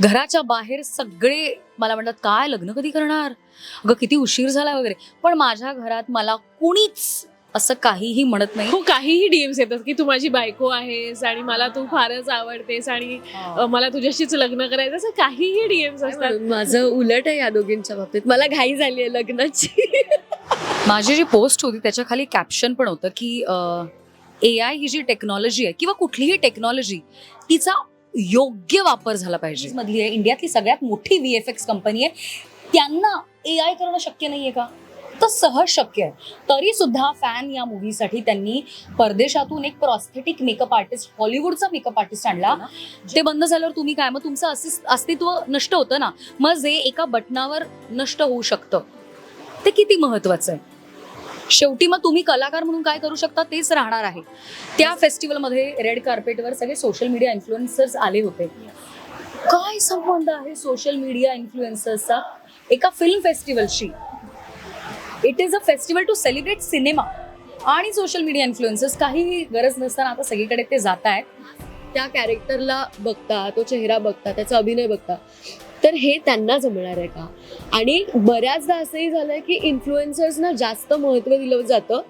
घराच्या बाहेर सगळे मला म्हणतात काय लग्न कधी करणार? अगं किती उशीर झाला वगैरे. पण माझ्या घरात मला कुणीच असं काहीही म्हणत नाही. हो काहीही डीएम्स येतात की तू माझी बायको आहेस आणि मला तू फारच आवडतेस आणि मला तुझ्याशीच लग्न करायचं असं काहीही डीएम्स असतात. माझं उलट आहे या दोघींच्या बाबतीत. मला घाई झाली आहे लग्नाची. माझी जी पोस्ट होती त्याच्याखाली कॅप्शन पण होतं की ए आय ही जी टेक्नॉलॉजी आहे किंवा कुठलीही टेक्नॉलॉजी तिचा योग्य वापर झाला पाहिजे. मधली आहे. इंडियातली सगळ्यात मोठी व्ही एफ एक्स कंपनी आहे. त्यांना ए आय करणं शक्य नाहीये का? तर सहज शक्य आहे. तरी सुद्धा फॅन या मूवीसाठी त्यांनी परदेशातून एक प्रॉस्थेटिक मेकअप आर्टिस्ट हॉलिवूडचा मेकअप आर्टिस्ट आणला. ते बंद झाल्यावर तुम्ही काय? मग तुमचं अस्तिस- अस्तित्व नष्ट होतं ना? मग जे एका बटनावर नष्ट होऊ शकतं. ते किती महत्वाचं आहे? शेवटी मग तुम्ही कलाकार म्हणून काय करू शकता तेच राहणार आहे. त्या फेस्टिवलमध्ये रेड कार्पेटवर सगळे सोशल मीडिया इन्फ्लुएन्सर्स आले होते. काय संबंध आहे सोशल मीडिया इन्फ्लुएन्सर्सचा एका film फेस्टिवलशी it is a festival to celebrate cinema आणि सोशल मीडिया इन्फ्लुएन्सर्स काही गरज नसताना आता सगळीकडे ते जात आहेत त्या कॅरेक्टरला बघता तो चेहरा बघता त्याचा अभिनय बघता तर हे त्यांना जमणार आहे का? आणि बऱ्याचदा असंही झालंय की इन्फ्लुएन्सर्सना जास्त महत्त्व दिलं जातं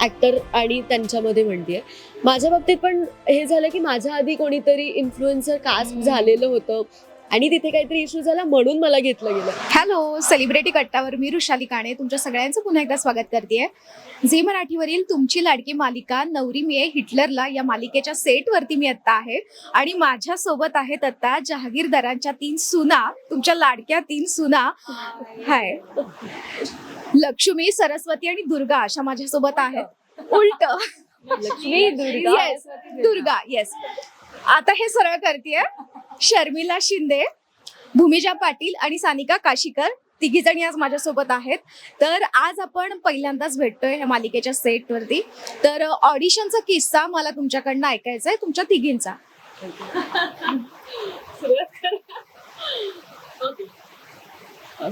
ऍक्टर आणि त्यांच्यामध्ये म्हणते माझ्या बाबतीत पण हे झालं की माझ्या आधी कोणीतरी इन्फ्लुएन्सर कास्ट झालेलं होतं. आणि तिथे काहीतरी इश्यू झाला म्हणून मला घेतलं गेलं. हॅलो सेलिब्रिटी कट्टावर मी रुशाली काणे. तुमच्या सगळ्यांचं पुन्हा एकदा स्वागत करते झी मराठीवरील तुमची लाडकी मालिका नवरी मी हिटलरला. या मालिकेच्या सेटवरती मी आत्ता आहे. आणि माझ्या सोबत आहेत आता जहागीरदारांच्या तीन सुना. तुमच्या लाडक्या तीन सुना. हाय. लक्ष्मी सरस्वती आणि दुर्गा अशा माझ्यासोबत आहेत. उलट. लक्ष्मी दुर्गा येस दुर्गा. येस आता हे सरळ करते शर्मिला शिंदे भूमिजा पाटील आणि सानिका काशीकर तिघी जणी आज माझ्यासोबत आहेत. तर आज आपण पहिल्यांदाच भेटतोय ह्या मालिकेच्या सेटवरती तर ऑडिशनचा किस्सा मला तुमच्याकडनं ऐकायचा आहे तुमच्या तिघींचा.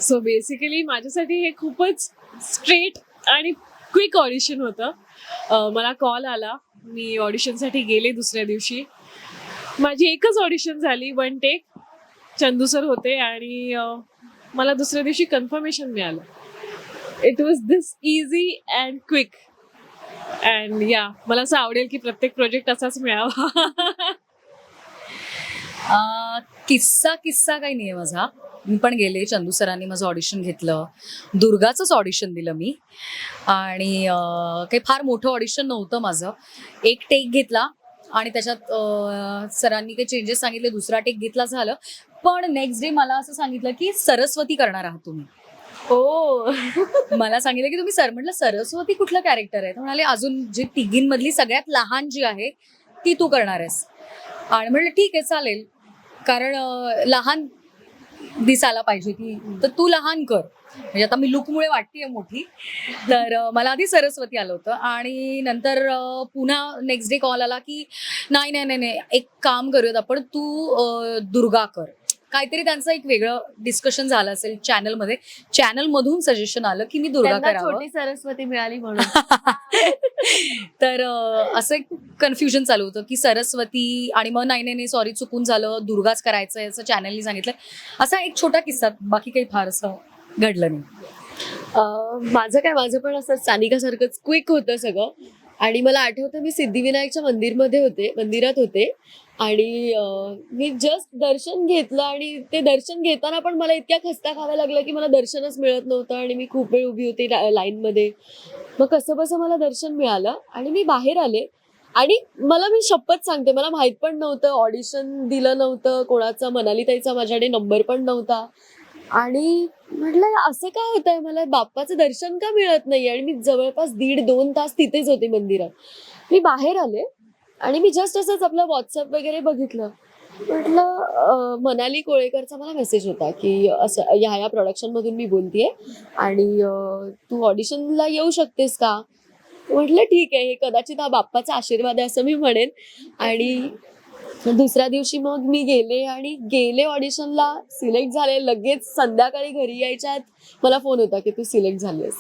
सो बेसिकली माझ्यासाठी हे खूपच स्ट्रेट आणि क्विक ऑडिशन होतं. मला कॉल आला. मी ऑडिशनसाठी गेले दुसऱ्या दिवशी. माझी एकच ऑडिशन झाली वन टेक चंदू सर होते आणि मला दुसऱ्या दिवशी कन्फर्मेशन मिळालं. It was this easy and quick and या मला असं आवडेल की प्रत्येक प्रोजेक्ट असाच मिळावा. किस्सा किस्सा काही नाही आहे माझा. मी पण गेले चंदू सरांनी माझं ऑडिशन घेतलं. दुर्गाचंच ऑडिशन दिलं मी. आणि काही फार मोठं ऑडिशन नव्हतं माझं. एक टेक घेतला. आणि त्याच्यात सरांनी काही चेंजेस सांगितले दुसरा टेक घेतला झालं. पण नेक्स्ट डे मला असं सांगितलं की सरस्वती करणार आहात तुम्ही. हो मला सांगितलं की तुम्ही सर म्हटलं सरस्वती कुठलं कॅरेक्टर आहे? म्हणाले अजून जी तिघींमधली सगळ्यात लहान जी आहे ती तू करणार आहेस. आणि म्हटलं ठीक आहे चालेल. कारण लहान दिसायला पाहिजे की तर तू लहान कर. म्हणजे आता मी लुकमुळे वाटतेय मोठी. तर मला आधी सरस्वती आलं होतं आणि नंतर पुन्हा नेक्स्ट डे कॉल आला की नाही नाही नाही नाही एक काम करूयात आपण तू दुर्गा कर. काहीतरी त्यांचं एक वेगळं डिस्कशन झालं असेल चॅनलमध्ये चॅनलमधून सजेशन आलं की मी दुर्गा करावं. छोटी सरस्वती मिळाली म्हणून. तर असं एक कन्फ्युजन चालू होतं की सरस्वती आणि मग नाही नाही सॉरी चुकून झालं दुर्गाच करायचंय असं चॅनलनी सांगितलं. असा एक छोटा किस्सा बाकी काही फार असं घडलं नाही. माझं काय माझं पण असं सानिकासारखंच क्विक होतं सगळं. आणि मला आठवतं मी सिद्धिविनायकच्या मंदिरमध्ये होते मंदिरात होते. आणि मी जस्ट दर्शन घेतलं आणि ते दर्शन घेताना पण मला इतक्या खस्ता खावा लागला की मला दर्शनच मिळत नव्हतं आणि मी खूप वेळ उभी होती ला- लाईनमध्ये. मग कसं बसं मला दर्शन मिळालं आणि मी बाहेर आले. आणि मला मी शपथ सांगते मला माहीत पण नव्हतं ऑडिशन दिलं नव्हतं कोणाचा मनाली ताईचा माझ्याकडे नंबर पण नव्हता. आणि म्हटलं असं काय होत आहे मला बाप्पाचं दर्शन का मिळत नाही आणि मी जवळपास दीड दोन तास तिथेच होते मंदिरात. मी बाहेर आले आणि मी जस्ट असंच आपलं व्हॉट्सअप वगैरे बघितलं. म्हटलं मनाली कोळेकरचा मला मेसेज होता की असं ह्या ह्या प्रोडक्शन मधून मी बोलतेय आणि तू ऑडिशनला येऊ शकतेस का? म्हटलं ठीक आहे. हे कदाचित हा बाप्पाचा आशीर्वाद आहे असं मी म्हणेन. आणि दुसऱ्या दिवशी मग मी गेले आणि गेले ऑडिशनला सिलेक्ट झाले. लगेच संध्याकाळी घरी यायच्यात मला फोन होता की तू सिलेक्ट झालीस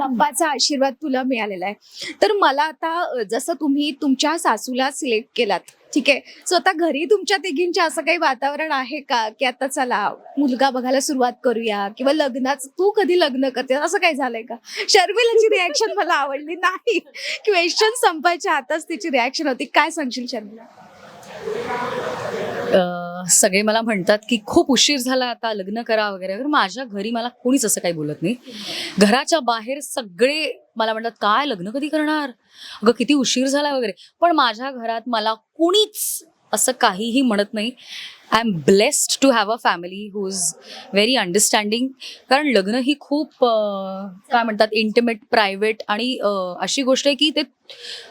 बाप्पाचा आशीर्वाद तुला मिळालेला आहे. तर मला आता जसं तुम्ही तुमच्या सासूला सिलेक्ट केलात ठीक आहे? सो आता घरी तुमच्या तिघींच्या असं काही वातावरण आहे का? की आता चला मुलगा बघायला सुरुवात करूया किंवा लग्नाचं तू कधी लग्न करते असं काही झालंय का? शर्मिलाची रिॲक्शन मला आवडली नाही. क्वेश्चन संपायच्या आताच तिची रिॲक्शन होती. काय सांगशील शर्मिला? सगळे मला म्हणतात की खूप उशीर झाला आता लग्न करा वगैरे वगैरे. माझ्या घरी मला कोणीच असं काही बोलत नाही. घराच्या बाहेर सगळे मला म्हणतात काय लग्न कधी करणार? अगं किती उशीर झाला वगैरे. पण माझ्या घरात मला कोणीच असं काहीही म्हणत नाही. I am blessed to have a family who is very understanding कारण लग्न ही खूप काय म्हणतात इंटिमेट प्रायव्हेट आणि अशी गोष्ट आहे की ते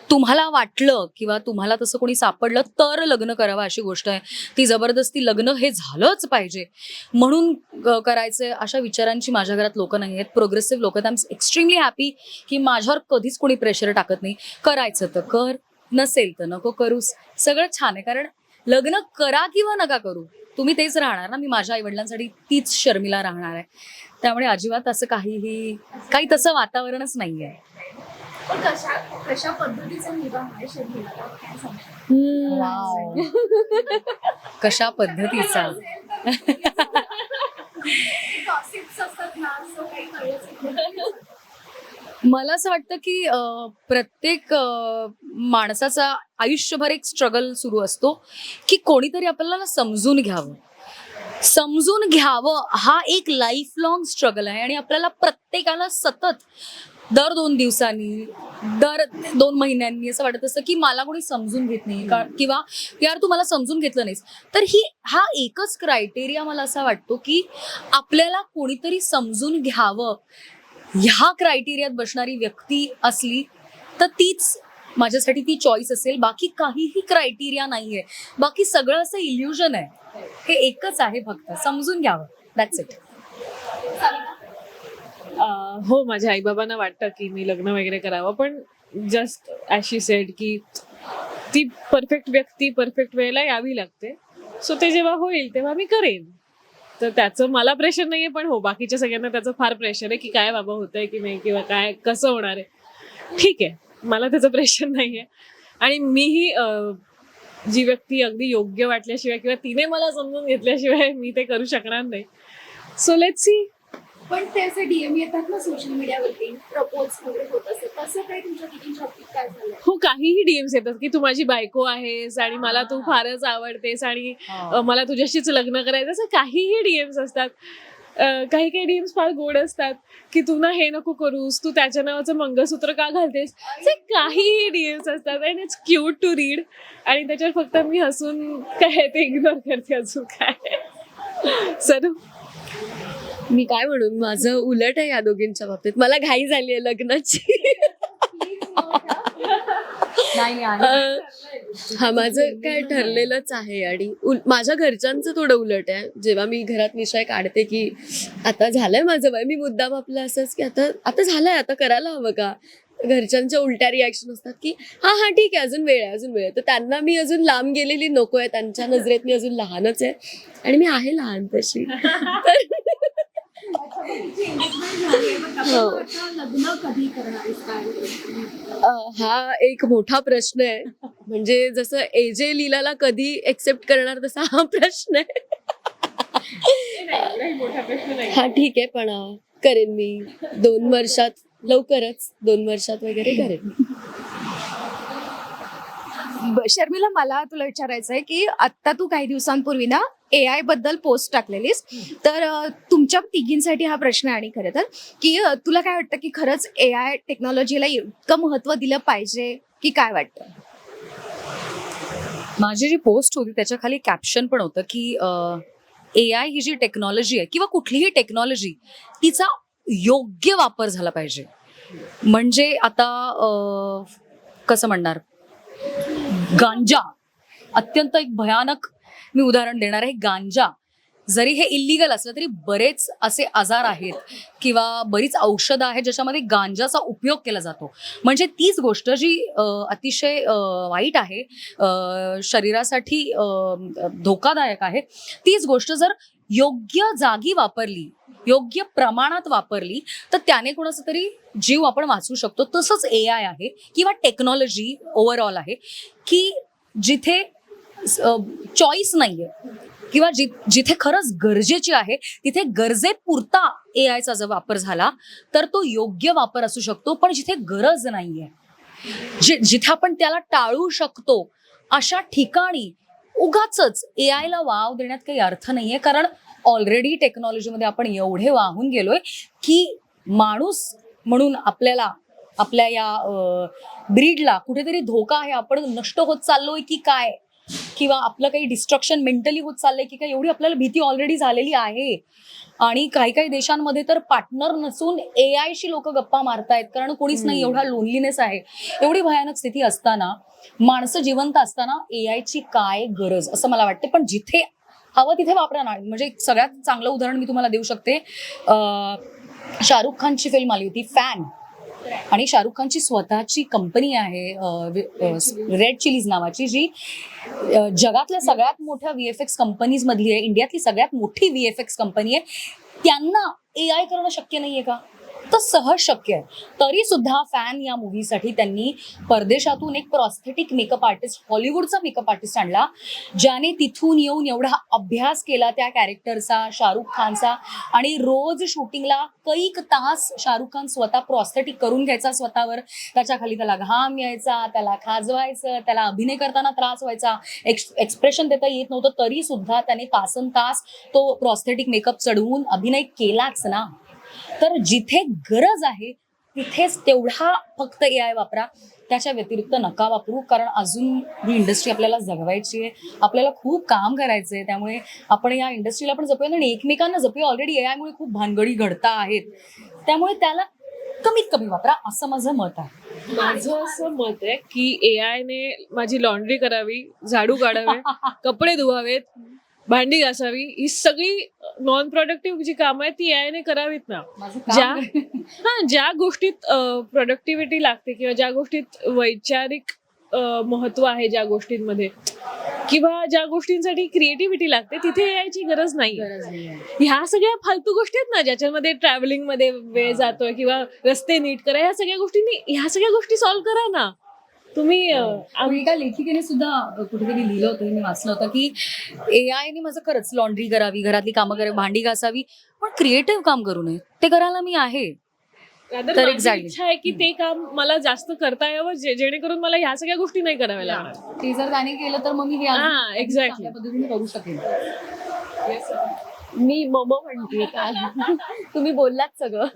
तुम्हाला वाटलं किंवा तुम्हाला तसं कोणी सापडलं तर लग्न करावं अशी गोष्ट आहे. ती जबरदस्ती लग्न हे झालंच पाहिजे. म्हणून करायचे करायचं अशा विचारांची माझ्या घरात लोक नाही आहेत. प्रोग्रेसिव्ह लोक आहेत. आय एम एक्स्ट्रीमली हॅपी की माझ्यावर कधीच कोणी प्रेशर टाकत नाही. करायचं तर कर नसेल तर नको करूस. सगळं छान आहे. कारण लग्न करा किंवा नका करू तुम्ही तेच राहणार ना. मी माझ्या आईवडिलांसाठी तीच शर्मिला राहणार आहे. त्यामुळे अजिबात असं काहीही काही तसं वातावरणच नाही आहे कशा कशा पद्धतीचा कशा पद्धतीचा? मला असं वाटतं की प्रत्येक माणसाचा आयुष्यभर एक स्ट्रगल सुरू असतो की कोणीतरी आपल्याला समजून घ्यावं. समजून घ्यावं हा एक लाईफ लॉंग स्ट्रगल आहे आणि आपल्याला प्रत्येकाला सतत दर दोन दिवसांनी दर दोन महिन्यांनी असं वाटत असतं की मला कोणी समजून घेत नाही का? किंवा यार तू मला समजून घेतलं नाहीस. तर ही हा एकच क्रायटेरिया मला असा वाटतो की आपल्याला कोणीतरी समजून घ्यावं. ह्या क्रायटेरियात बसणारी व्यक्ती असली तर तीच माझ्यासाठी ती चॉईस असेल. बाकी काहीही क्रायटेरिया नाहीये. बाकी सगळं असं इल्युजन आहे. हे एकच आहे फक्त. समजून घ्यावं. दॅट्स इट हो माझ्या आईबाबांना वाटतं की मी लग्न वगैरे करावं पण जस्ट ॲशी सेड की ती परफेक्ट व्यक्ती परफेक्ट वेळेला यावी लागते. सो ते जेव्हा होईल तेव्हा मी करेन. तर त्याचं मला प्रेशर नाहीये पण हो बाकीच्या सगळ्यांना त्याचं फार प्रेशर आहे की काय बाबा होतंय की नाही किंवा काय कसं होणार आहे. ठीक आहे. मला त्याचं प्रेशर नाहीये. आणि मीही जी व्यक्ती अगदी योग्य वाटल्याशिवाय किंवा तिने मला समजून घेतल्याशिवाय मी ते करू शकणार नाही. सो लेट सी पण ते असे डीएम येतात ना सोशल मीडियावरती प्रपोज वगैरे होत असते तसं काही तुमच्या तिघींच्या बाबतीत काय झालंय? हो काहीही डीएम्स येतात की तू माझी बायको आहेस आणि मला तू फारच आवडतेस आणि मला तुझ्याशीच लग्न करायचं असं काहीही डीएम्स असतात. काही काही डीएम्स फार गोड असतात की तू ना हे नको करूस तू त्याच्या नावाचं मंगळसूत्र का घालतेस? असे काहीही डीएम्स असतात and it's cute to read आणि त्याच्यावर फक्त मी हसून काय ते इग्नोर करते अजून काय. सर. मी काय म्हणू माझं उलट आहे या दोघींच्या बाबतीत. मला घाई झाली आहे लग्नाची हा माझं काय ठरलेलंच आहे आणि माझ्या घरच्यांचं थोडं उलट आहे. जेव्हा मी घरात विषय काढते की आता झालंय माझं वय मी मुद्दाम आपलं असंच की आता आता झालंय आता करायला हवं का? घरच्यांच्या उलट्या रिॲक्शन असतात की हा हा ठीक आहे अजून वेळ आहे अजून वेळ आहे. तर त्यांना मी अजून लांब गेलेली नको आहे त्यांच्या नजरेत मी अजून लहानच आहे. आणि मी आहे लहान तशी. हा एक मोठा प्रश्न आहे. म्हणजे जसं एजे लीलाला कधी एक्सेप्ट करणार तसा हा प्रश्न आहे. हा ठीक आहे पण करेन मी. दोन वर्षात लवकरच दोन वर्षात वगैरे करेन शर्मिला मला तुला विचारायचं आहे की आत्ता तू काही दिवसांपूर्वी ना ए आयबद्दल पोस्ट टाकलेलीस. तर तुमच्या तिघींसाठी हा प्रश्न आहे आणि खरं तर की तुला काय वाटतं की खरंच ए आय टेक्नॉलॉजीला इतकं महत्त्व दिलं पाहिजे की काय वाटतं? माझी जी पोस्ट होती त्याच्याखाली कॅप्शन पण होतं की ए आय ही जी टेक्नॉलॉजी आहे किंवा कुठलीही टेक्नॉलॉजी तिचा योग्य वापर झाला पाहिजे. म्हणजे आता कसं म्हणणार? गांजा. अत्यंत एक भयानक मी उदाहरण देणार आहे गांजा. जरी हे इलिगल असलं तरी बरेच असे आजार आहेत किंवा बरीच औषधं आहेत ज्याच्यामध्ये गांजाचा उपयोग केला जातो. म्हणजे तीच गोष्ट जी अतिशय वाईट आहे शरीरासाठी धोकादायक आहे तीच गोष्ट जर योग्य जागी वापरली योग्य प्रमाणात वापरली तर त्याने कोणाचा तरी जीव आपण वाचू शकतो. तसंच ए आय आहे किंवा टेक्नॉलॉजी ओव्हरऑल आहे की जिथे चॉईस नाहीये किंवा जि जिथे खरंच गरजेची आहे तिथे गरजेपुरता ए आयचा जर वापर झाला तर तो योग्य वापर असू शकतो पण जिथे गरज नाही आहे जे जिथे आपण त्याला टाळू शकतो अशा ठिकाणी उगाच ए आयला वाव देण्यात काही अर्थ नाही आहे कारण ऑलरेडी टेक्नॉलॉजीमध्ये आपण एवढे वाहून गेलोय की माणूस म्हणून आपल्याला आपल्या या ब्रीडला कुठेतरी धोका आहे. आपण नष्ट होत चाललोय की काय? किंवा आपलं काही डिस्ट्रक्शन मेंटली होत चाललंय की काय? एवढी आपल्याला भीती ऑलरेडी झालेली आहे. आणि काही काही देशांमध्ये तर पार्टनर नसून ए आयशी लोक गप्पा मारतायत. कारण कोणीच नाही एवढा लोनलीनेस आहे. एवढी भयानक स्थिती असताना माणसं जिवंत असताना ए आयची काय गरज? असं मला वाटते पण जिथे हवं तिथे वापरा ना. म्हणजे सगळ्यात चांगलं उदाहरण मी तुम्हाला देऊ शकते. शाहरुख खानची फिल्म आली होती फॅन आणि शाहरुख खानची स्वतःची कंपनी आहे रेड चिलीज नावाची जी जगातल्या सगळ्यात मोठ्या व्ही एफ एक्स कंपनीज मधली आहे. इंडियातली सगळ्यात मोठी व्ही एफ एक्स कंपनी आहे. त्यांना ए आय करणं शक्य नाहीये का? तर सहज शक्य आहे. तरी सुद्धा फॅन या मूवीसाठी त्यांनी परदेशातून एक प्रॉस्थेटिक मेकअप आर्टिस्ट हॉलिवूडचा मेकअप आर्टिस्ट आणला. ज्याने तिथून येऊन एवढा अभ्यास केला त्या कॅरेक्टरचा शाहरुख खानचा. आणि रोज शूटिंगला कैक तास शाहरुख खान स्वतः प्रॉस्थेटिक करून घ्यायचा स्वतःवर. त्याच्याखाली त्याला घाम यायचा त्याला खाजवायचं त्याला अभिनय करताना त्रास व्हायचा. एक्स एक्सप्रेशन देता येत नव्हतं तरी सुद्धा त्याने तासन तास तो प्रॉस्थेटिक मेकअप चढवून अभिनय केलाच ना. तर जिथे गरज आहे तिथेच तेवढा फक्त ए आय वापरा. त्याच्या व्यतिरिक्त नका वापरू कारण अजून ही इंडस्ट्री आपल्याला जगवायची आहे. आपल्याला खूप काम करायचं आहे. त्यामुळे आपण या इंडस्ट्रीला पण जपूया. आणि एकमेकांना जपूया. ऑलरेडी ए आयमुळे खूप भानगडी घडता आहेत. त्यामुळे त्याला कमीत कमी वापरा असं माझं मत आहे. माझं असं मत आहे की ए आयने माझी लॉन्ड्री करावी झाडू काढावे कपडे धुवावेत भांडी घासावी. ही सगळी नॉन प्रोडक्टिव्ह जी कामं आहेत ती ए ने करावीत ना. ज्या हा ज्या गोष्टीत प्रोडक्टिव्हिटी लागते किंवा ज्या गोष्टीत वैचारिक महत्त्व आहे ज्या गोष्टींमध्ये किंवा ज्या गोष्टींसाठी क्रिएटिव्हिटी लागते तिथे यायची गरज नाही. ह्या सगळ्या फालतू गोष्टी आहेत ना ज्याच्यामध्ये ट्रॅव्हलिंगमध्ये वेळ जातोय किंवा रस्ते नीट करा ह्या सगळ्या गोष्टींनी ह्या सगळ्या गोष्टी सॉल्व्ह करा ना. तुम्ही अ, आणि एका लेखिकेने सुद्धा कुठेतरी लिहिलं होतं मी वाचलं होतं की ए आयने माझं खरंच लॉन्ड्री करावी घरातली कामं करावी भांडी घासावी पण क्रिएटिव्ह काम करू नये. ते करायला मी आहे. तर. इच्छा आहे की ते काम मला जास्त करता यावं जे- जेणेकरून मला ह्या सगळ्या गोष्टी नाही कराव्या लागणार. ते जर त्याने केलं तर मग मी हे हा. चांगल्या पद्धतीने करू शकेन. मी मम म्हणते काल तुम्ही बोललात सगळं.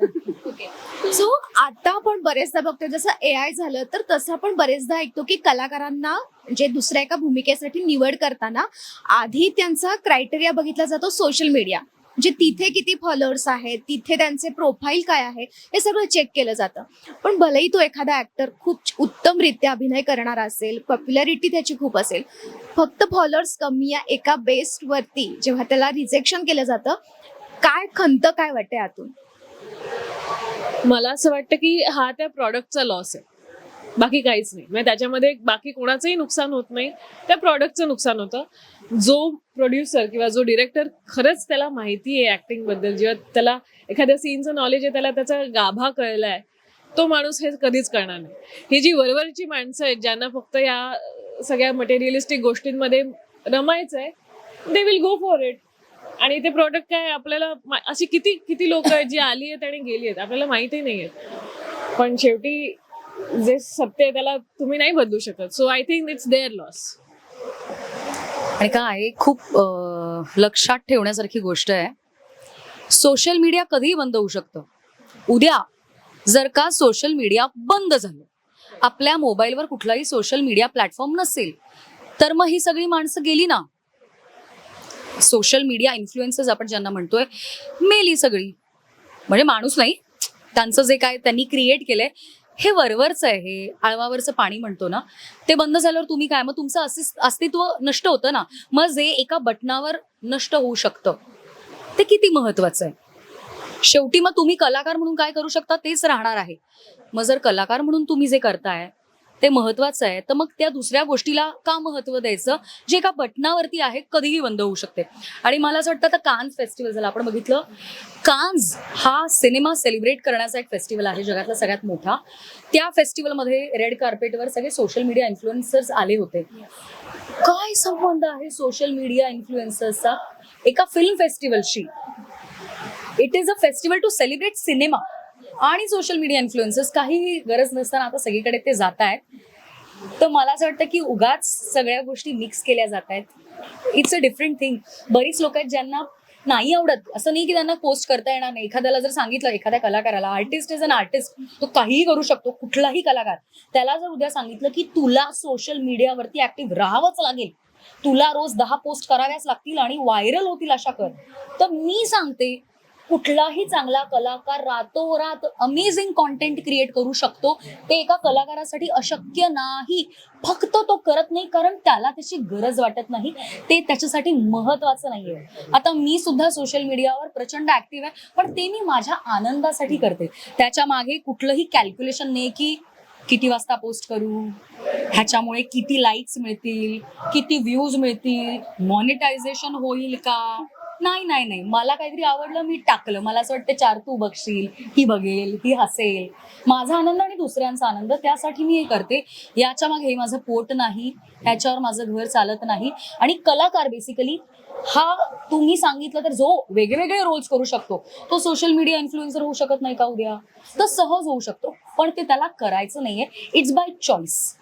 सो आता आपण बरेचदा बघतो जसं ए आय झालं तर तसं आपण बरेचदा ऐकतो की कलाकारांना जे दुसऱ्या एका भूमिकेसाठी निवड करताना आधी त्यांचा क्रायटेरिया बघितला जातो सोशल मीडिया म्हणजे तिथे किती फॉलोअर्स आहेत तिथे त्यांचे प्रोफाईल काय आहे हे सगळं चेक केलं जातं. पण भलेही तो एखादा ऍक्टर खूप उत्तमरित्या अभिनय करणारा असेल पॉप्युलॅरिटी त्याची खूप असेल फक्त फॉलोअर्स कमी या एका बेस्ट वरती जेव्हा त्याला रिजेक्शन केलं जातं काय खंत काय वाटते आतून मला असं वाटतं की हा त्या प्रॉडक्टचा लॉस आहे. बाकी काहीच नाही. म्हणजे त्याच्यामध्ये बाकी कोणाचंही नुकसान होत नाही. त्या प्रॉडक्टचं नुकसान होतं. जो प्रोड्युसर किंवा जो डिरेक्टर खरंच त्याला माहिती आहे ऍक्टिंगबद्दल. जेव्हा त्याला एखाद्या सीनचं नॉलेज आहे त्याला त्याचा गाभा कळलाय तो माणूस हे कधीच करणार नाही. ही जी वरवरची माणसं आहेत ज्यांना फक्त या सगळ्या मटेरियलिस्टिक गोष्टींमध्ये रमायचं आहे they will go for it आणि ते प्रोडक्ट काय आपल्याला अशी किती किती लोक आहेत जी आली आहेत आणि गेली आहेत आपल्याला माहिती नाही आहेत. पण शेवटी जे सत्य आहे त्याला तुम्ही नाही बदलू शकत. So I think it's their loss आणि काय खूप लक्षात ठेवण्यासारखी गोष्ट आहे. सोशल मीडिया कधीही बंद होऊ शकतं. उद्या जर का सोशल मीडिया बंद झालं आपल्या मोबाईलवर कुठलाही सोशल मीडिया प्लॅटफॉर्म नसेल तर मग ही सगळी माणसं गेली ना? सोशल मीडिया इन्फ्लुएन्सर्स आपण ज्यांना म्हणतोय मेली सगळी. म्हणजे माणूस नाही त्यांचं जे काय त्यांनी क्रिएट केलंय हे वरवरचं आहे हे आळवावरचं पाणी म्हणतो ना ते बंद झाल्यावर तुम्ही काय मग तुमचं अस्तिस- अस्तित्व नष्ट होतं ना मग जे एका बटनावर नष्ट होऊ शकतं ते किती महत्वाचं आहे? शेवटी मग तुम्ही कलाकार म्हणून काय करू शकता तेच राहणार आहे. मग जर कलाकार म्हणून तुम्ही जे करताय ते महत्वाचं आहे. तर मग त्या दुसऱ्या गोष्टीला का महत्त्व द्यायचं? जे एका बटनावरती आहे कधीही बंद होऊ शकते. आणि मला असं वाटतं आता कान्स फेस्टिवल झालं. आपण बघितलं कान्स हा सिनेमा सेलिब्रेट करण्याचा एक फेस्टिवल आहे जगातला सगळ्यात मोठा. त्या फेस्टिवलमध्ये रेड कार्पेटवर सगळे सोशल मीडिया इन्फ्लुएन्सर्स आले होते. काय संबंध आहे सोशल मीडिया इन्फ्लुएन्सर्सचा? एका film फेस्टिवलशी. It is a festival to celebrate cinema आणि सोशल मीडिया इन्फ्लुएन्सर्स काहीही गरज नसताना आता सगळीकडे ते जात आहेत तर मला असं वाटतं की उगाच सगळ्या गोष्टी मिक्स केल्या जात आहेत इट्स अ डिफरंट थिंग बरीच लोक आहेत ज्यांना नाही आवडत. असं नाही की त्यांना पोस्ट करता येणार नाही. एखाद्याला जर सांगितलं एखाद्या कलाकाराला आर्टिस्ट इज अन आर्टिस्ट तो काहीही करू शकतो कुठलाही कलाकार. त्याला जर उद्या सांगितलं की तुला सोशल मीडियावरती ऍक्टिव्ह राहावंच लागेल. तुला रोज दहा पोस्ट कराव्याच लागतील आणि व्हायरल होतील अशा कर. तर मी सांगते कुठलाही चांगला कलाकार रातोरात अमेझिंग कॉन्टेंट क्रिएट करू शकतो. ते एका कलाकारासाठी अशक्य नाही. फक्त तो करत नाही कारण त्याला त्याची गरज वाटत नाही. ते त्याच्यासाठी महत्वाचं नाहीये. आता मी सुद्धा सोशल मीडियावर प्रचंड ऍक्टिव्ह आहे पण ते मी माझ्या आनंदासाठी करते. त्याच्यामागे कुठलंही कॅल्क्युलेशन नाही की किती वाजता पोस्ट करू ह्याच्यामुळे किती लाईक्स मिळतील किती व्ह्यूज मिळतील मॉनिटायझेशन होईल का? नाही नाही नाही. मला काहीतरी आवडलं मी टाकलं. मला असं वाटतं चार तू बघशील ही बघेल ही हसेल. माझा आनंद आणि दुसऱ्यांचा आनंद त्यासाठी मी हे करते. याच्या मागे हे माझं पोट नाही ह्याच्यावर माझं घर चालत नाही. आणि कलाकार बेसिकली हा तुम्ही सांगितलं तर जो वेगवेगळे रोल्स करू शकतो. तो सोशल मीडिया इन्फ्लुएन्सर होऊ शकत नाही का उद्या? तर सहज होऊ शकतो. पण ते त्याला करायचं नाहीये. इट्स बाय चॉईस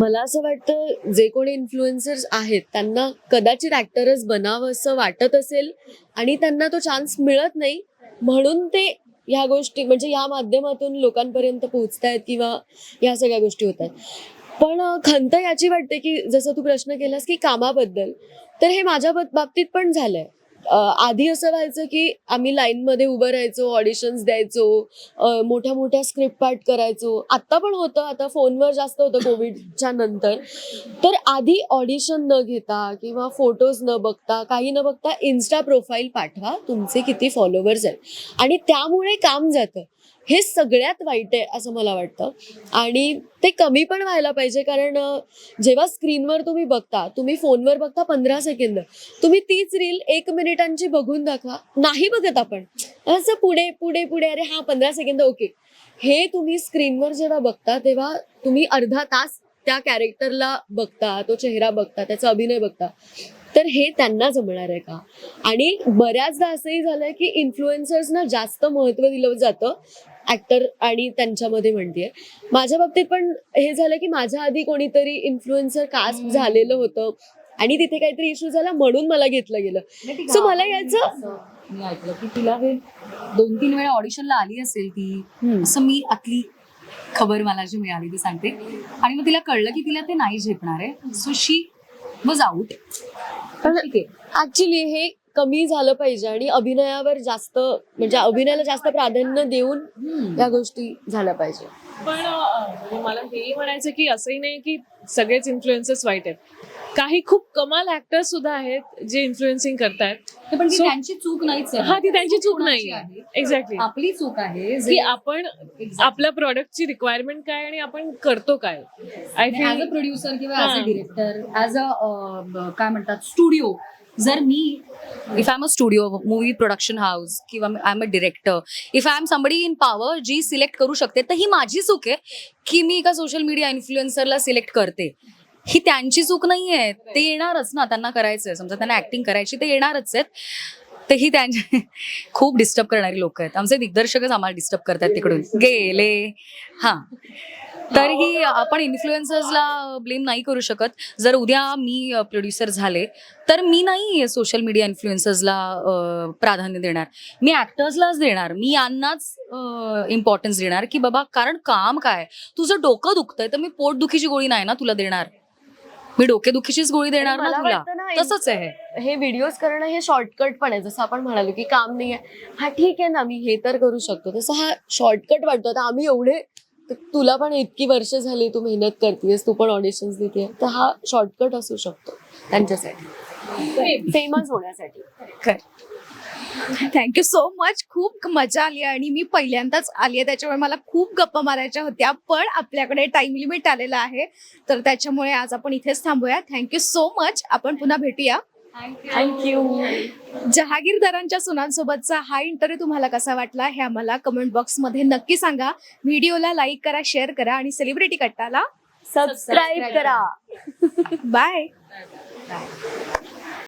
मला असं वाटतं जे कोणी इन्फ्लुएन्सर्स आहेत त्यांना कदाचित ऍक्टरच बनावं असं वाटत असेल आणि त्यांना तो चान्स मिळत नाही. म्हणून ते ह्या गोष्टी म्हणजे या माध्यमातून लोकांपर्यंत पोहोचतायत किंवा या सगळ्या गोष्टी होतात. पण खंत याची वाटते की जसं तू प्रश्न केलास की कामाबद्दल तर हे माझ्या बाबतीत पण झालंय. आधी असं व्हायचं की आम्ही लाईनमध्ये उभं राहायचो ऑडिशन्स द्यायचो मोठ्या मोठ्या स्क्रिप्ट पाठ करायचो. आत्ता पण होतं आता फोनवर जास्त होतं कोविडच्या नंतर. तर आधी ऑडिशन न घेता किंवा फोटोज न बघता काही न बघता इन्स्टा प्रोफाईल पाठवा. तुमचे किती फॉलोवर्स आहेत. आणि त्यामुळे काम जातं. हे सगळ्यात वाईट आहे असं मला वाटतं. आणि ते कमी पण व्हायला पाहिजे कारण जेव्हा स्क्रीनवर तुम्ही बघता तुम्ही फोनवर बघता पंधरा सेकंद तुम्ही तीच रील एक मिनिटांची बघून दाखवा. नाही बघत आपण. असं पुढे पुढे पुढे अरे हा पंधरा सेकंद ओके. हे तुम्ही स्क्रीनवर जेव्हा बघता तेव्हा तुम्ही अर्धा तास त्या कॅरेक्टरला बघता तो चेहरा बघता त्याचा अभिनय बघता. तर हे त्यांना जमणार आहे का? आणि बऱ्याचदा असंही झालंय की इन्फ्लुएन्सर्सना जास्त महत्त्व दिलं जातं. ऍक्टर आणि त्यांच्यामध्ये म्हणतेय. माझ्या बाबतीत पण हे झालं की माझ्या आधी कोणीतरी इन्फ्लुएन्सर कास्ट झालेलं होतं. आणि तिथे काहीतरी इश्यू झाला म्हणून मला घेतलं गेलं. So मला याचं- मी ऐकलं की तिला हे दोन तीन वेळा ऑडिशनला आली असेल ती. असं मी आतली खबर मला जी मिळाली ती सांगते. आणि मग तिला कळलं की तिला ते नाही झेपणार आहे. So she was out actually हे कमी झालं पाहिजे आणि अभिनयावर जास्त म्हणजे अभिनयाला जास्त प्राधान्य देऊन या गोष्टी झाल्या पाहिजे. पण अं, म्हणजे मला हेही म्हणायचं की असंही नाही की सगळेच इन्फ्लुएन्सर्स वाईट आहेत. काही खूप कमाल ऍक्टर सुद्धा आहेत जे इन्फ्लुएन्सिंग करतायत. पण ती So- त्यांची चूक नाहीच आहे हा ती त्यांची चूक कोणाची नाही आहे? एक्झॅक्टली आपली चूक आहे की आपण आपल्या प्रॉडक्टची रिक्वायरमेंट काय आणि आपण करतो काय? आय ऍज अ प्रोड्युसर किंवा ऍज अ हा. डिरेक्टर ऍज अ काय म्हणतात स्टुडिओ जर मी if I am a studio movie production house किंवा I am a director if I am somebody in power G select करू शकते तर ही माझी चूक आहे की मी एका सोशल मीडिया इन्फ्लुएन्सरला सिलेक्ट करते. ही त्यांची चूक नाही आहे ते येणारच ना त्यांना करायचंय. समजा त्यांना ऍक्टिंग करायची ते येणारच आहेत. ते ही त्यांचे खूप डिस्टर्ब करणारी लोक आहेत. आमचे दिग्दर्शकच आम्हाला डिस्टर्ब करतात तिकडून. गेले. हा. तर ही आपण इन्फ्लुएन्सर्सला ब्लेम नाही करू शकत. जर उद्या मी प्रोड्युसर झाले तर मी नाही सोशल मीडिया इन्फ्लुएन्सर्सला प्राधान्य देणार. मी ऍक्टर्सलाच देणार. मी यांनाच इम्पॉर्टन्स देणार की बाबा कारण काम काय? तुझं डोकं दुखतंय तर मी पोटदुखीची गोळी नाही ना तुला देणार. मी डोकेदुखीचीच गोळी देणार ना मला तुला? वाटतं ना, तसंच आहे. हे. हे व्हिडिओज करणं हे शॉर्टकट पण आहे. जसं आपण म्हणालो की काम नाही आहे. हा ठीक आहे ना मी हे तर करू शकतो. तसं हा शॉर्टकट वाटतो. आता आम्ही एवढे त- तुला पण इतकी वर्ष झाली तू मेहनत करतेस तू पण ऑडिशन्स देते तर हा शॉर्टकट असू शकतो त्यांच्यासाठी. फेमस होण्यासाठी. खरं. थँक्यू सो मच खूप मजा आली आणि मी पहिल्यांदाच आली आहे. त्याच्यामुळे मला खूप गप्पा मारायच्या होत्या पण आपल्याकडे टाइम लिमिट आलेला आहे. तर त्याच्यामुळे आज आपण इथेच थांबूया. थँक्यू सो मच आपण पुन्हा भेटूया. थँक्यू जहागीरदारांच्या सुनांसोबतचा हा इंटरव्ह्यू तुम्हाला कसा वाटला हे आम्हाला कमेंट बॉक्समध्ये नक्की सांगा. व्हिडिओला लाईक करा शेअर करा आणि सेलिब्रिटी कट्टाला सबस्क्राईब करा. बाय